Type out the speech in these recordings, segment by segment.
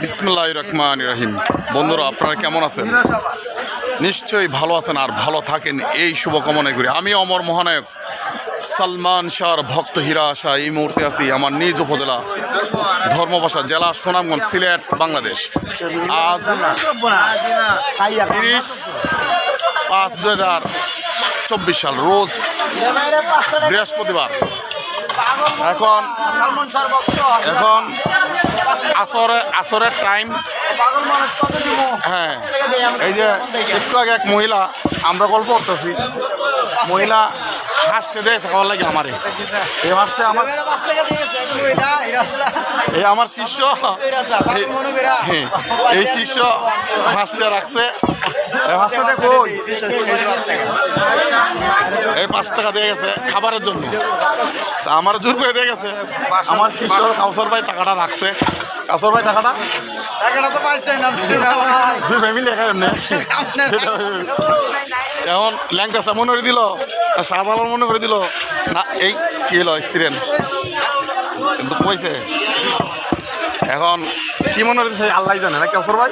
বিসমুল্লাহ রহমান রহিম বন্ধুরা, আপনারা কেমন আছেন? নিশ্চয়ই ভালো আছেন আর ভালো থাকেন এই শুভকামনা করি আমি অমর মহানায়ক, সালমান শাহর ভক্ত হীরা শাহ এই মুহূর্তে আছি আমার নিজ উপজেলা ধর্মবাসা, জেলা সুনামগঞ্জ, সিলেট, বাংলাদেশ। আজ তিরিশ পাঁচ দু হাজার চব্বিশ সাল, রোজ বৃহস্পতিবার। এখন এখন আসরে আসরের টাইম হ্যাঁ এই যে একটু আগে এক মহিলা আমরা গল্প করতেছি। মহিলা হাসতে দেয় খাওয়ার লাগে আমারে। এই হাসতে আমার এই আমার শিষ্য। হ্যাঁ, এই শিষ্য হাসতে রাখছে। এই কই? এই পাঁচ টাকা। দিয়ে গেছে খাবারের জন্য। তা আমার জোর করে দিয়ে গেছে। আমার শিষ্য কাউসর ভাই টাকাটা রাখছে। কাউসর ভাই টাকাটা? দুই ফ্যামিলি একা এমনি। এখন ল্যাংকা মনে করে দিল। সাদালাল মনে করে দিল না এই কি হলো অ্যাক্সিডেন্ট কিন্তু কইছে এখন কি মনে হচ্ছে আল্লাহ জানে না কাউসর ভাই?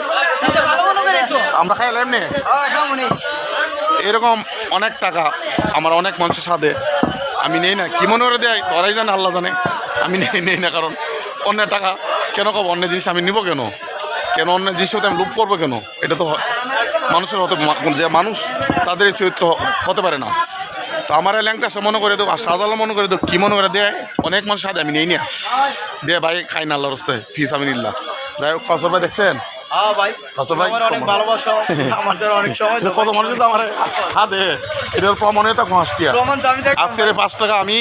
আমরা খাই এমনি এরকম অনেক টাকা আমার অনেক মানুষের সাথে আমি নেই না। কি মনে করে দেয়? তোরাই জানে আল্লাহ জানে। আমি নেই নেই না কারণ অন্য টাকা কেন কব অন্য জিনিস আমি নিব কেন? কেন অন্য জিনিস হতে আমি লুপ করব কেন? এটা তো মানুষের হতে যে মানুষ তাদের চরিত্র হতে পারে না। তো আমার ল্যাংটা সে মনে করে দেবো আর সাদালা মনে করে দেবো কী মনে করে দেয়? অনেক মানুষ সাথে আমি নেই না। দিয়ে ভাই খাই না আল্লাহর রাস্তায় ফিস আমি নিল্লা যাই হোক কসর ভাই দেখছেন? এটা কত মানুষ তো আমার হাতে এটার প্রমাণে তো হাসটিয়া। প্রমাণ তো আমি আজকের পাঁচ টাকা আমি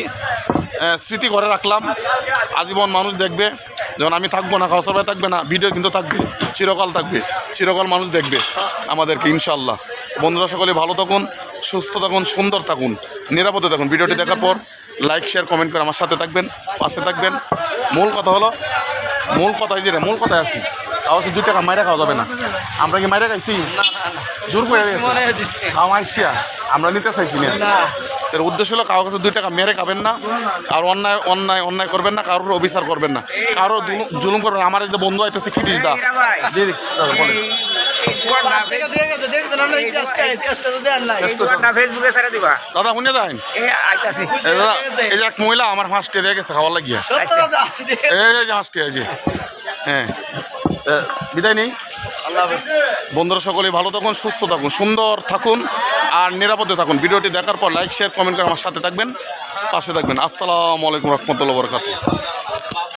স্মৃতি করে রাখলাম। আজীবন মানুষ দেখবে। যখন আমি থাকব না খাওয়া সবাই থাকবে না ভিডিও কিন্তু থাকবে চিরকাল থাকবে চিরকাল মানুষ দেখবে আমাদেরকে ইনশাল্লাহ বন্ধুরা সকলে ভালো থাকুন সুস্থ থাকুন সুন্দর থাকুন নিরাপদে থাকুন। ভিডিওটি দেখার পর লাইক শেয়ার কমেন্ট করে আমার সাথে থাকবেন পাশে থাকবেন। মূল কথা হলো মূল কথাই যে মূল কথায় আসি। কি দু টাকা মাইরা খাওয়া যাবে না? আমরা কি মাইরা খাইছি? জোর করে খাওয়া আমরা নিতে চাইছি না। এর উদ্দেশ্য হলো কারও কাছে দুই টাকা মেরে খাবেন না আর অন্যায় অন্যায় অন্যায় করবেন না কারোর অবিচার করবেন না। কারও জুলুম করবেন আমার যে বন্ধু আইতেছে খিদিস দা। দাদা, শুনে যান। এই দাদা এই যে এক মহিলা আমার হাঁসটি দিয়ে গেছে খাবার লাগিয়া। দিয়ে- এই যে হাঁসটি হ্যাঁ। বিদায় নেই। বন্ধুরা সকলে ভালো থাকুন সুস্থ থাকুন সুন্দর থাকুন। আর নিরাপদে থাকুন। ভিডিওটি দেখার পর লাইক শেয়ার কমেন্ট করে আমার সাথে থাকবেন। পাশে থাকবেন। আসসালামু আলাইকুম রহমতুল্লাহ বরকাত